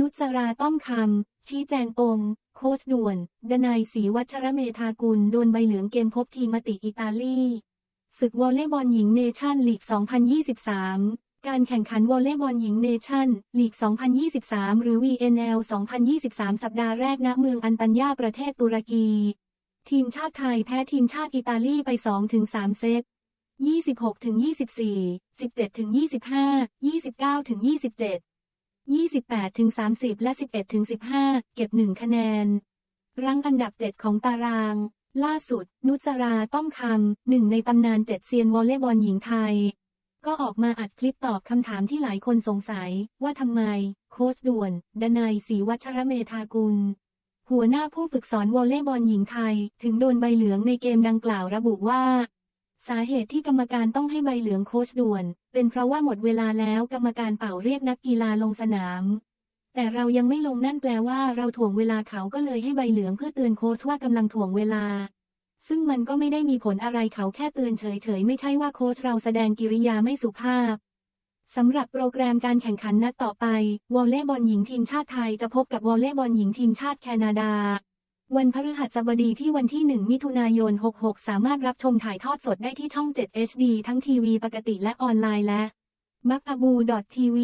นุสราต้องคำ ชี้แจงองค์โค้ชด่วน ดนายศรีวัชรเมธากุล โดนใบเหลืองเกมพบทีมติอิตาลีศึกวอลเลย์บอลหญิงเนชั่นลีก 2023 การแข่งขันวอลเลย์บอลหญิงเนชั่นลีก 2023 หรือ VNL 2023 สัปดาห์แรกณเมืองอันตันยาประเทศตุรกี ทีมชาติไทยแพ้ทีมชาติอิตาลีไป 2-3 เซต26-24 17-25 29-27 28ถึง30 และ 11ถึง15 เก็บ 1 คะแนน รั้งอันดับ 7 ของตาราง ล่าสุด นุจราต้อมคำหนึ่งในตำนานเจ็ดเซียนวอลเลย์บอลหญิงไทย ก็ออกมาอัดคลิปตอบคำถามที่หลายคนสงสัย ว่าทำไม โค้ชด่วน ดนายศรีวัชระเมธากุล หัวหน้าผู้ฝึกสอนวอลเลย์บอลหญิงไทย ถึงโดนใบเหลืองในเกมดังกล่าวระบุว่า สาเหตุที่กรรมการต้องให้ใบเหลืองโค้ชด่วน เป็นเพราะว่าหมดเวลาแล้วกรรมการเป่าเรียกนักกีฬาลงสนาม แต่เรายังไม่ลงนั่นแปลว่าเราถ่วงเวลาเขาก็เลยให้ใบเหลืองเพื่อเตือนโค้ชว่ากำลังถ่วงเวลา ซึ่งมันก็ไม่ได้มีผลอะไรเขาแค่เตือนเฉยๆ ไม่ใช่ว่าโค้ชเราแสดงกิริยาไม่สุภาพสำหรับโปรแกรมการแข่งขันนัดต่อไป วอลเลย์บอลหญิงทีมชาติไทยจะพบกับวอลเลย์บอลหญิงทีมชาติแคนาดา วันพฤหัสบดีที่วันที่ 1 มิถุนายน 66 สามารถรับชมถ่ายทอดสดได้ที่ช่อง 7 HD ทั้งทีวีปกติและออนไลน์และ m a k a b u t v